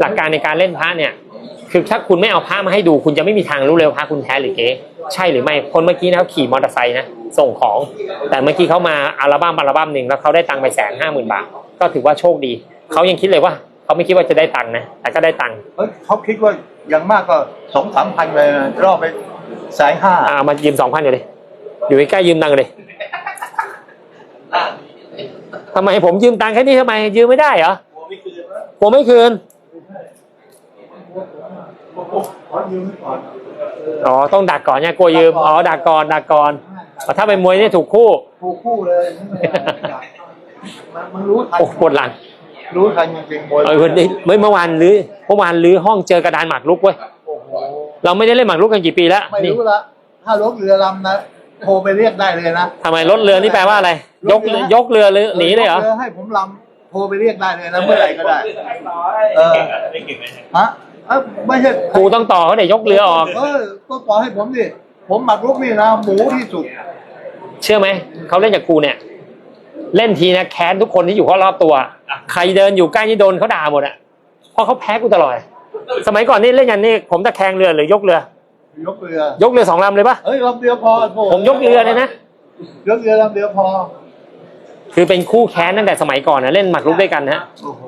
หลักการในการเล่นพระเนี่ยคือถ้าคุณไม่เอาพระมาให้ดู คุณจะไม่มีทางรู้เลยว่าพระคุณแท้หรือเก๊ใช่หรือไม่คนเมื่อกี้นะเขาขี่มอเตอร์ไซค์นะส่งของ แต่เมื่อกี้เขามาอัลบั้มอัลบั้มหนึ่งแล้วเขาได้ตังค์ไปแสนห้าหมื่นบาท ก็ถือว่าโชคดีเขายังคิดเลยว่าเขาไม่คิดว่าจะได้ตังค์นะแต่ก็ได้ตังค์เฮ้ยเขาคิดว่าอย่างมากก็สองสามพันเลยนะรอบไปแสนห้าอ่ามายืมสองพันอยู่เลยอยู่ใกล้ๆยืมตังค์เลยทำไมผมยืมตังค์แค่นี้ทำไมยืมไม่ได้เหรอผมไม่คืน ขอยืมก่อนอ๋อต้องดักก่อนเนี่ยกลัวยืมอ๋อดักก่อนดักก่อนอ๋อถ้าเป็นมวยเนี่ยถูกคู่คู่คู่เลยมันมันรู้ทันโอ้ปวดหลังรู้ทันจริงๆมวยเออวันนี้เมื่อเมื่อวานรื้อเมื่อวานรื้อห้องเจอกระดานหมากรุกเว้ยโอ้โหเราไม่ได้เล่นหมากรุกกันกี่ปีแล้วไม่นี่รู้ละถ้ารถเรือลำนะโทรไปเรียกได้เลยนะทำไมรถเรือนี่แปลว่าอะไร ยกยกเรือหรือหนีเลยเหรอถให้ผมลำ โทรไปเรียกได้เลยนะเมื่อไหร่ก็ได้เออฮะเอ้าไม่ใช่ครูต้องต่อเขาเดี๋ยวยกเรือออก เออก็ต่อให้ผมดิผมหมักรุกนี่นะหมูที่สุด เชื่อไหมเขาเล่นจากครูเนี่ย เล่นทีนะแค้นทุกคนที่อยู่รอบๆตัว ใครเดินอยู่ใกล้นี่โดนเขาด่าหมดอะเพราะเขาแพ้กูตลอดสมัยก่อนนี่เล่นยันนี่ผมตะแคงเรือหรือยกเรือยกเรือยกเรือสองลำเลยปะเฮ้ยลำเดียวพอโถ่ผมยกเรือเลยนะยกเรือลำเดียวพอ คือเป็นคู่แค้นตั้งแต่สมัยก่อนนะเล่นหมากรุกด้วยกันนะโอ้โห